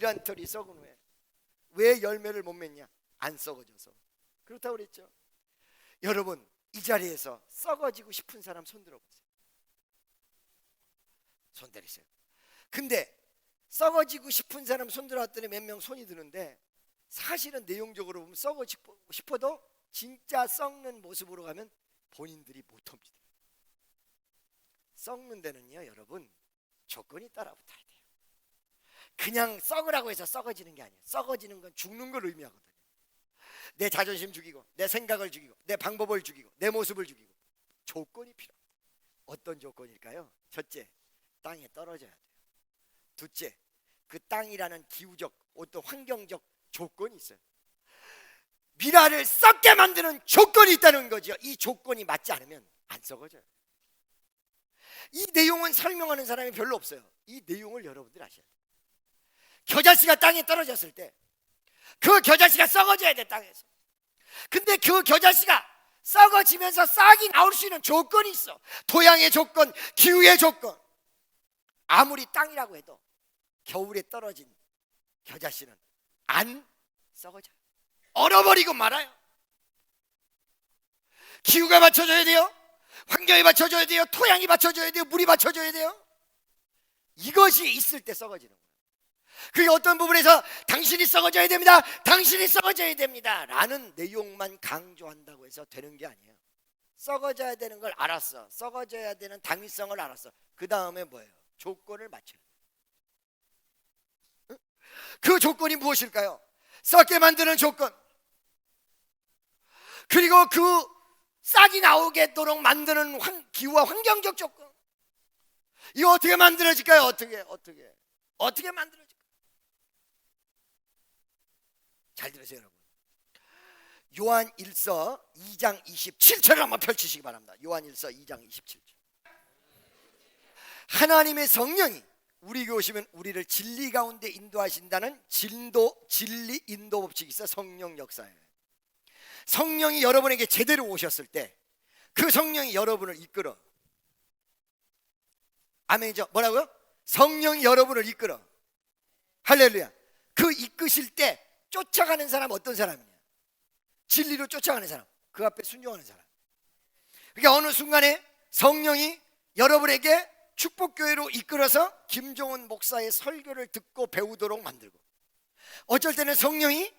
미란털이 썩은 후에 왜 열매를 못 맺냐? 안 썩어져서 그렇다고 그랬죠. 여러분 이 자리에서 썩어지고 싶은 사람 손 들어보세요. 손 내리세요. 근데 썩어지고 싶은 사람 손 들어왔더니 몇 명 손이 드는데 사실은 내용적으로 보면 썩어지고 싶어도 진짜 썩는 모습으로 가면 본인들이 못합니다. 썩는 데는요, 여러분 조건이 따라붙어야 돼요. 그냥 썩으라고 해서 썩어지는 게 아니에요. 썩어지는 건 죽는 걸 의미하거든요. 내 자존심 죽이고, 내 생각을 죽이고, 내 방법을 죽이고, 내 모습을 죽이고 조건이 필요합니다. 어떤 조건일까요? 첫째, 땅에 떨어져야 돼요. 둘째, 그 땅이라는 기후적 어떤 환경적 조건이 있어요. 미라를 썩게 만드는 조건이 있다는 거죠. 이 조건이 맞지 않으면 안 썩어져요. 이 내용은 설명하는 사람이 별로 없어요. 이 내용을 여러분들 아셔야 돼요. 겨자씨가 땅에 떨어졌을 때 그 겨자씨가 썩어져야 돼 땅에서. 근데 그 겨자씨가 썩어지면서 싹이 나올 수 있는 조건이 있어. 토양의 조건, 기후의 조건. 아무리 땅이라고 해도 겨울에 떨어진 겨자씨는 안 썩어져요. 얼어버리고 말아요. 기후가 맞춰져야 돼요. 환경이 맞춰져야 돼요. 토양이 맞춰져야 돼요. 물이 맞춰져야 돼요. 이것이 있을 때 썩어지는 거예요. 그게 어떤 부분에서 당신이 썩어져야 됩니다. 당신이 썩어져야 됩니다. 라는 내용만 강조한다고 해서 되는 게 아니에요. 썩어져야 되는 걸 알았어. 썩어져야 되는 당위성을 알았어. 그 다음에 뭐예요? 조건을 맞춰요. 응? 그 조건이 무엇일까요? 썩게 만드는 조건. 그리고 그 싹이 나오게도록 만드는 환- 기후와 환경적 조건. 이거 어떻게 만들어질까요? 어떻게 어떻게 어떻게 만들어질까요? 잘 들으세요, 여러분. 요한 1서 2장 27절을 한번 펼치시기 바랍니다. 요한 1서 2장 27절. 하나님의 성령이 우리에게 오시면 우리를 진리 가운데 인도하신다는 진도 진리 인도 법칙이 있어 성령 역사예요. 성령이 여러분에게 제대로 오셨을 때 그 성령이 여러분을 이끌어. 아멘이죠. 뭐라고요? 성령이 여러분을 이끌어. 할렐루야. 그 이끄실 때 쫓아가는 사람 어떤 사람이냐? 진리로 쫓아가는 사람. 그 앞에 순종하는 사람. 그러니까 어느 순간에 성령이 여러분에게 축복교회로 이끌어서 김종원 목사의 설교를 듣고 배우도록 만들고 어쩔 때는 성령이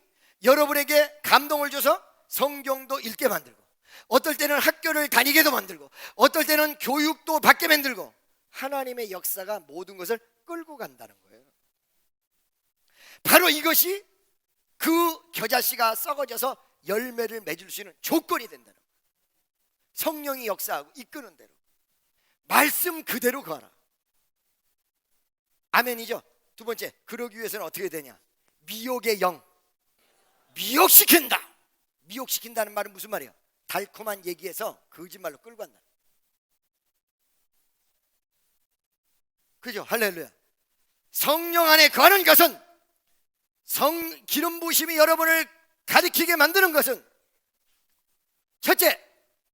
여러분에게 감동을 줘서 성경도 읽게 만들고 어떨 때는 학교를 다니게도 만들고 어떨 때는 교육도 받게 만들고 하나님의 역사가 모든 것을 끌고 간다는 거예요. 바로 이것이 그 겨자씨가 썩어져서 열매를 맺을 수 있는 조건이 된다는. 성령이 역사하고 이끄는 대로 말씀 그대로 가라. 아멘이죠. 두 번째, 그러기 위해서는 어떻게 되냐? 미혹의 영. 미혹시킨다. 미혹시킨다는 말은 무슨 말이에요? 달콤한 얘기에서 거짓말로 끌고 간다. 그죠? 할렐루야. 성령 안에 거하는 것은 성 기름 부심이 여러분을 가리키게 만드는 것은 첫째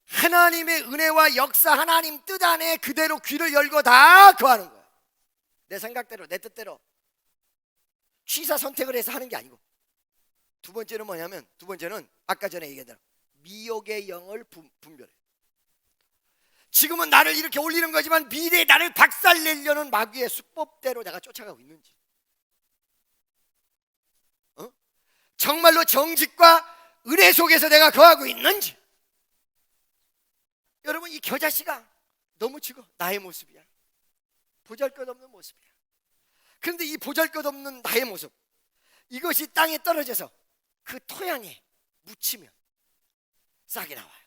하나님의 은혜와 역사 하나님 뜻 안에 그대로 귀를 열고 다 거하는 거야. 내 생각대로 내 뜻대로 취사 선택을 해서 하는 게 아니고 두 번째는 뭐냐면 두 번째는 아까 전에 얘기한 대로 미혹의 영을 분, 분별해. 지금은 나를 이렇게 올리는 거지만 미래에 나를 박살내려는 마귀의 수법대로 내가 쫓아가고 있는지. 어? 정말로 정직과 은혜 속에서 내가 거하고 있는지. 여러분 이 겨자씨가 너무 지고 나의 모습이야. 보잘것없는 모습이야. 그런데 이 보잘것없는 나의 모습 이것이 땅에 떨어져서 그 토양에 묻히면 싹이 나와요.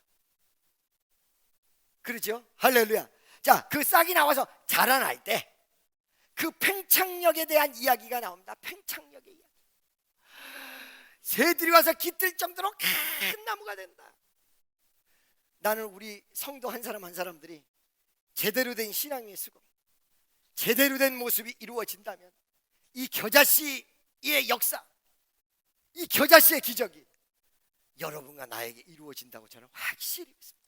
그렇죠? 할렐루야. 자, 그 싹이 나와서 자라날 때 그 팽창력에 대한 이야기가 나옵니다. 팽창력의 이야기. 새들이 와서 깃들 정도로 큰 나무가 된다. 나는 우리 성도 한 사람 한 사람들이 제대로 된 신앙 위에 쓰고 제대로 된 모습이 이루어진다면 이 겨자씨의 역사, 이 겨자씨의 기적이 여러분과 나에게 이루어진다고 저는 확실히 믿습니다.